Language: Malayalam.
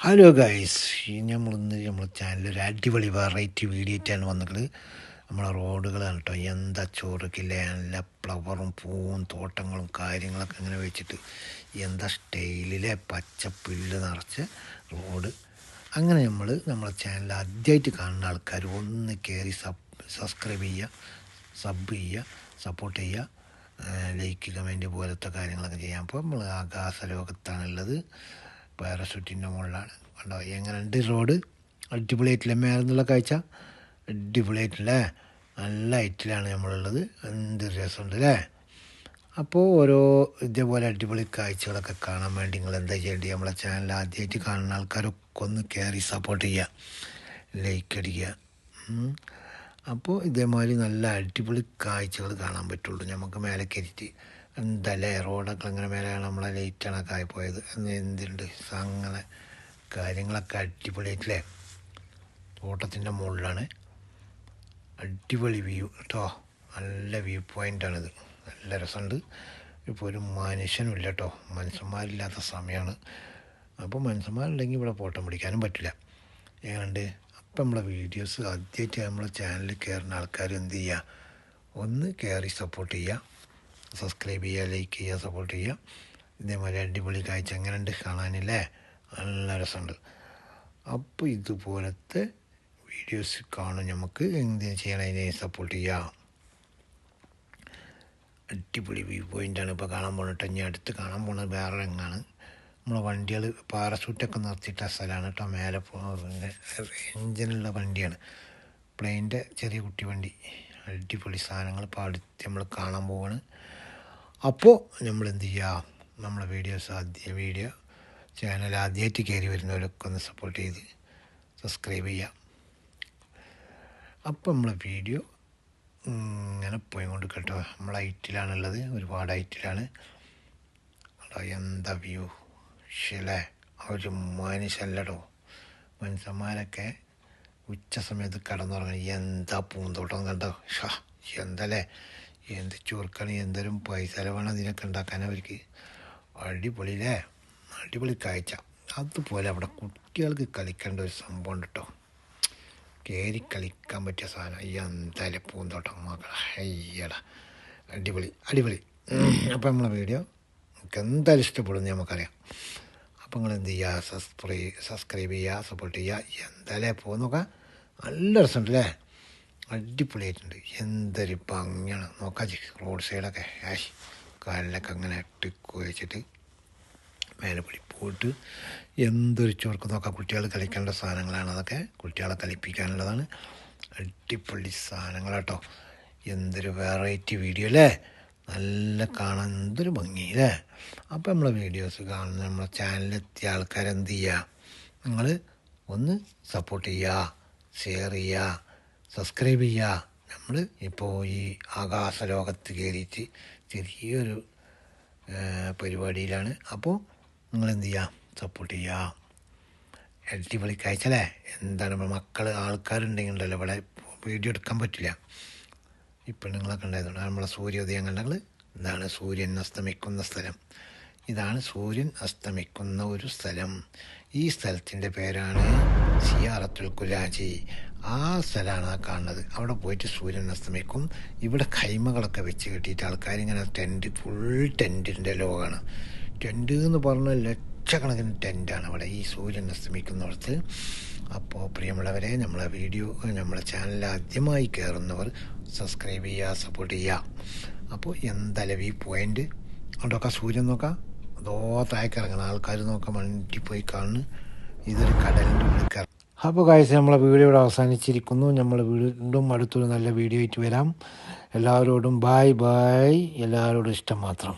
ഹലോ ഗൈസ് നമ്മളിന്ന് നമ്മൾ ചാനൽ ഒരു അടിപൊളി വെറൈറ്റി വീഡിയോ ആയിട്ടാണ് വന്നത് നമ്മളെ റോഡുകളാണ് കേട്ടോ എന്താ ചോറക്കില്ല നല്ല ഫ്ലവറും പൂവും തോട്ടങ്ങളും കാര്യങ്ങളൊക്കെ ഇങ്ങനെ വെച്ചിട്ട് എന്താ സ്റ്റൈലിലെ പച്ച പുല്ല് നിറച്ച് റോഡ്. അങ്ങനെ നമ്മൾ നമ്മളെ ചാനൽ ആദ്യമായിട്ട് കാണുന്ന ആൾക്കാർ ഒന്ന് കയറി സബ് സബ്സ്ക്രൈബ് ചെയ്യുക സബ് ചെയ്യുക സപ്പോർട്ട് ചെയ്യുക. ലൈക്ക് കമന്റ് പോലത്തെ കാര്യങ്ങളൊക്കെ ചെയ്യാം. അപ്പോൾ നമ്മൾ ആകാശ ലോകത്താണുള്ളത്. പാരഷൂട്ടിന്റെ മുകളിലാണ്. കണ്ടോ? എങ്ങനെയുണ്ട് റോഡ് അടിപൊളിയായിട്ടില്ലേ മേലെന്നുള്ള കാഴ്ച അടിപൊളിയായിട്ടില്ലേ നല്ല ഹൈറ്റിലാണ് നമ്മളുള്ളത്. എന്ത് രസമുണ്ട് അല്ലേ? അപ്പോൾ ഓരോ ഇതേപോലെ അടിപൊളി കാഴ്ചകളൊക്കെ കാണാൻ വേണ്ടി നിങ്ങൾ എന്താ ചെയ്യേണ്ടത്? നമ്മളെ ചാനൽ ആദ്യമായിട്ട് കാണുന്ന ആൾക്കാരൊക്കെ ഒന്ന് കയറി സപ്പോർട്ട് ചെയ്യുക. ലൈക്ക് അടിക്കുക. അപ്പോൾ ഇതേമാതിരി നല്ല അടിപൊളി കാഴ്ചകൾ കാണാൻ പറ്റുള്ളൂ. നമുക്ക് മേലെ കയറ്റിയിട്ട് എന്തല്ലേ റോഡൊക്കെ അങ്ങനെ മേലെയാണ് നമ്മളെ ലൈറ്റ് കണക്കെ ആയിപ്പോയത്. എന്തുണ്ട്? അങ്ങനെ കാര്യങ്ങളൊക്കെ അടിപൊളിയായിട്ടില്ലേ? തോട്ടത്തിന്റെ മുകളിലാണ്. അടിപൊളി വ്യൂ കേട്ടോ നല്ല വ്യൂ പോയിന്റാണിത് നല്ല രസമുണ്ട്. ഇപ്പോൾ ഒരു മനുഷ്യനും ഇല്ല കേട്ടോ മനുഷ്യന്മാരില്ലാത്ത സമയമാണ് അപ്പോൾ മനുഷ്യന്മാരുണ്ടെങ്കിൽ ഇവിടെ ഫോട്ടോ പിടിക്കാനും പറ്റില്ല. ഏതാണ്ട്? അപ്പം നമ്മളെ വീഡിയോസ് ആദ്യമായിട്ട് നമ്മളെ ചാനലിൽ കയറുന്ന ആൾക്കാർ എന്ത് ചെയ്യുക ഒന്ന് കയറി സപ്പോർട്ട് ചെയ്യുക സബ്സ്ക്രൈബ് ചെയ്യുക ലൈക്ക് ചെയ്യുക സപ്പോർട്ട് ചെയ്യുക. ഇതേമാതിരി അടിപൊളി കാഴ്ച എങ്ങനെയുണ്ട് കാണാനില്ലേ? നല്ല രസമുണ്ട്. അപ്പോൾ ഇതുപോലത്തെ വീഡിയോസ് കാണും നമുക്ക്. എന്ത് ചെയ്യണം? അതിനെ സപ്പോർട്ട് ചെയ്യാം അടിപൊളി വ്യൂ പോയിന്റാണ് ഇപ്പോൾ കാണാൻ പോകുന്നത് ഇനി അടുത്ത് കാണാൻ പോകുന്നത് വേറെ രംഗാണ് നമ്മൾ വണ്ടികൾ പാരസൂട്ടൊക്കെ നിർത്തിയിട്ട സ്ഥലമാണ് കേട്ടോ. മേലെ എഞ്ചിനുള്ള വണ്ടിയാണ്. പ്ലെയിന്റെ ചെറിയ കുട്ടി വണ്ടി. അടിപൊളി സാധനങ്ങൾ ഇപ്പോൾ അടുത്ത് നമ്മൾ കാണാൻ പോവാണ്. അപ്പോൾ നമ്മൾ എന്ത് ചെയ്യുക നമ്മളെ വീഡിയോസ് ആദ്യ വീഡിയോ ചാനൽ ആദ്യമായിട്ട് കയറി വരുന്നവരൊക്കെ ഒന്ന് സപ്പോർട്ട് ചെയ്ത് സബ്സ്ക്രൈബ് ചെയ്യാം. അപ്പോൾ നമ്മളെ വീഡിയോ ഇങ്ങനെ പോയി കൊണ്ട് കേട്ടോ നമ്മൾ ഹൈറ്റിലാണുള്ളത് ഒരുപാട് ഹൈറ്റിലാണ്. എന്താ വ്യൂ ശിലേ ഒരു മനുഷ്യല്ലടോ മനുഷ്യന്മാരൊക്കെ ഉച്ച സമയത്ത് എന്താ പൂന്തോട്ടം കണ്ടോ? ഷാ എന്തല്ലേ? എന്ത് ചുരുക്കാണ് എന്തോരം പൈസ ചെലവാണ് അതിനൊക്കെ ഉണ്ടാക്കാൻ അവർക്ക്? അടിപൊളിയില്ലേ? അടിപൊളി കാഴ്ച. അതുപോലെ അവിടെ കുട്ടികൾക്ക് കളിക്കേണ്ട ഒരു സംഭവം ഉണ്ട് കേട്ടോ. കയറി കളിക്കാൻ പറ്റിയ സാധനം. എന്തായാലും പൂന്തോട്ടം മക്കള അയ്യടാ. അടിപൊളി അടിപൊളി. അപ്പം നമ്മളെ വീഡിയോ നമുക്ക് എന്തായാലും ഇഷ്ടപ്പെടുന്നു നമുക്കറിയാം. അപ്പോൾ നിങ്ങൾ എന്ത് ചെയ്യുക സബ്സ്ക്രൈ സബ്സ്ക്രൈബ് ചെയ്യുക സപ്പോർട്ട് ചെയ്യുക എന്തായാലും പോകുന്ന നോക്കാം. നല്ല രസമുണ്ട് അല്ലേ അടിപൊളിയായിട്ടുണ്ട്. എന്തൊരു ഭംഗിയാണ്. നോക്കാം റോഡ് സൈഡൊക്കെ. ആഷ് കാലിലൊക്കെ അങ്ങനെ ഇട്ട് കുഴച്ചിട്ട് മേലെ പിടി പോയിട്ട് എന്തൊരു ചോർക്ക് നോക്കാം. കുട്ടികൾ കളിക്കാനുള്ള സാധനങ്ങളാണ് അതൊക്കെ. കുട്ടികളെ കളിപ്പിക്കാനുള്ളതാണ്. അടിപൊളി സാധനങ്ങളാട്ടോ. എന്തൊരു വെറൈറ്റി വീഡിയോ അല്ലേ? നല്ല കാണാൻ എന്തൊരു ഭംഗി അല്ലേ അപ്പോൾ നമ്മളെ വീഡിയോസ് കാണുന്ന നമ്മളെ ചാനലിലെത്തിയ ആൾക്കാരെന്ത് ചെയ്യുക നിങ്ങൾ ഒന്ന് സപ്പോർട്ട് ചെയ്യുക ഷെയർ ചെയ്യുക സബ്സ്ക്രൈബ് ചെയ്യുക നമ്മൾ ഇപ്പോൾ ഈ ആകാശ ലോകത്ത് കയറിയിട്ട് ചെറിയൊരു പരിപാടിയിലാണ്. അപ്പോൾ നിങ്ങൾ എന്ത് ചെയ്യുക സപ്പോർട്ട് ചെയ്യുക അടിപൊളി കാഴ്ച അല്ലേ? എന്താണ് ഇപ്പോൾ മക്കൾ ഉണ്ടല്ലോ ഇവിടെ വീഡിയോ എടുക്കാൻ പറ്റില്ല. ഈ നിങ്ങളൊക്കെ ഉണ്ടായതുകൊണ്ട് നമ്മളെ സൂര്യോദയം കണ്ടങ്ങൾ ഇതാണ് സൂര്യൻ അസ്തമിക്കുന്ന സ്ഥലം. ഇതാണ് സൂര്യൻ അസ്തമിക്കുന്ന ഒരു സ്ഥലം. ഈ സ്ഥലത്തിന്റെ പേരാണ് സിയാറത്തുൽ കുലാജി ആ സ്ഥലമാണ് ആ കാണുന്നത്. അവിടെ പോയിട്ട് സൂര്യൻ അസ്തമിക്കും. ഇവിടെ കൈമകളൊക്കെ വെച്ച് കെട്ടിയിട്ട് ആൾക്കാരിങ്ങനെ ടെന്റ് ഫുൾ ടെന്റിന്റെ ലോകമാണ്. ടെന്റ് എന്ന് പറഞ്ഞാൽ ലക്ഷക്കണക്കിന് ടെന്റാണ് അവിടെ ഈ സൂര്യൻ അസ്തമിക്കുന്നിടത്ത് അപ്പോൾ പ്രിയമുള്ളവരെ നമ്മളെ വീഡിയോ നമ്മളെ ചാനൽ ആദ്യമായി കയറുന്നവർ സബ്സ്ക്രൈബ് ചെയ്യുക സപ്പോർട്ട് ചെയ്യുക. അപ്പോൾ എന്തായാലും ഈ പോയിന്റ് അവിടെയൊക്കെ സൂര്യൻ നോക്കാം. അതോ താഴേക്ക് ഇറങ്ങണം ആൾക്കാർ നോക്കാൻ മണ്ടി പോയി കാണുന്നു. ഇതൊരു കടലിന്റെ ഉള്ളിൽ അപ്പോൾ കാഴ്ച നമ്മളെ വീഡിയോ ഇവിടെ അവസാനിച്ചിരിക്കുന്നു. നമ്മൾ വീണ്ടും അടുത്തൊരു നല്ല വീഡിയോ ആയിട്ട് വരാം. എല്ലാവരോടും ബായ് ബായ് എല്ലാവരോടും ഇഷ്ടം മാത്രം.